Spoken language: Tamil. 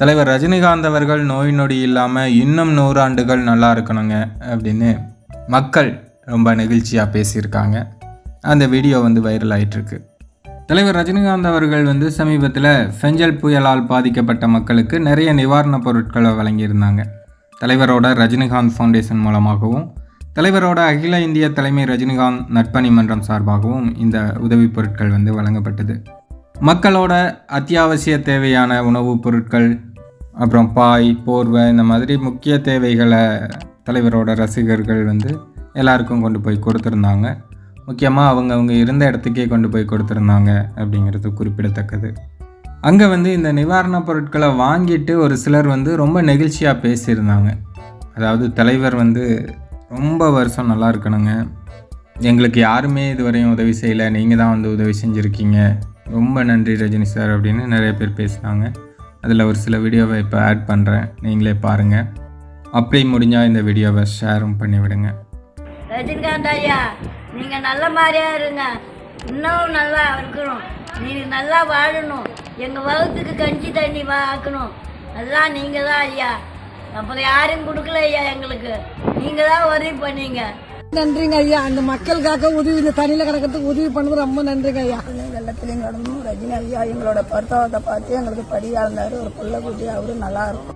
தலைவர் ரஜினிகாந்த் அவர்கள் நோய் நொடி இல்லாமல் இன்னும் நூறாண்டுகள் நல்லா இருக்கணுங்க அப்படின்னு மக்கள் ரொம்ப நெகிழ்ச்சியாக பேசியிருக்காங்க. அந்த வீடியோ வந்து வைரல் ஆயிட்டிருக்கு. தலைவர் ரஜினிகாந்த் அவர்கள் வந்து சமீபத்தில் ஃபெஞ்சல் புயலால் பாதிக்கப்பட்ட மக்களுக்கு நிறைய நிவாரணப் பொருட்களை வழங்கியிருந்தாங்க. தலைவரோட ரஜினிகாந்த் ஃபவுண்டேஷன் மூலமாகவும் தலைவரோட அகில இந்திய தலைமை ரஜினிகாந்த் நட்பணி மன்றம் சார்பாகவும் இந்த உதவிப் பொருட்கள் வந்து வழங்கப்பட்டது. மக்களோட அத்தியாவசிய தேவையான உணவுப் பொருட்கள் அப்புறம் பாய் போர்வை இந்த மாதிரி முக்கிய தேவைகளை தலைவரோட ரசிகர்கள் வந்து எல்லாருக்கும் கொண்டு போய் கொடுத்துருந்தாங்க. முக்கியமாக அவங்க அவங்க இருந்த இடத்துக்கே கொண்டு போய் கொடுத்துருந்தாங்க அப்படிங்கிறது குறிப்பிடத்தக்கது. அங்கே வந்து இந்த நிவாரணப் பொருட்களை வாங்கிட்டு ஒரு சிலர் வந்து ரொம்ப நெகிழ்ச்சியாக பேசியிருந்தாங்க. அதாவது தலைவர் வந்து ரொம்ப வருஷம் நல்லா இருக்கணுங்க. எங்களுக்கு யாருமே இதுவரையும் உதவி செய்யலை. நீங்கள் தான் வந்து உதவி செஞ்சுருக்கீங்க. ரொம்ப நன்றி ரஜினி சார் அப்படின்னு நிறைய பேர் பேசினாங்க. அதில் ஒரு சில வீடியோவை இப்போ ஆட் பண்ணுறேன் நீங்களே பாருங்கள் அப்படி முடிஞ்சால் இந்த வீடியோவை ஷேரும் பண்ணிவிடுங்க. ரஜினிகாந்த் ஐயா நீங்கள் நல்ல மாதிரியா இருங்க. இன்னும் நல்லா இருக்கணும். நீங்கள் நல்லா வாழணும். எங்கள் வகுத்துக்கு கஞ்சி தண்ணி வாக்கணும் ஆக்கணும் எல்லாம் தான் ஐயா. அப்புறம் யாரும் கொடுக்கல ஐயா எங்களுக்கு. நீங்கள் தான் உதவி பண்ணீங்க. நன்றிங்க ஐயா. அந்த மக்களுக்காக உதவி இந்த தண்ணியில கிடக்கிறதுக்கு உதவி பண்ணது ரொம்ப நன்றிங்க ஐயா. வெள்ளத்திலையும் கடந்தும் ரஜினி ஐயா எங்களோட பர்த்தாவத்தை பார்த்து எங்களுக்கு படியாக இருந்தார் ஒரு பிள்ளை குட்டி அவரு நல்லா இருக்கும்.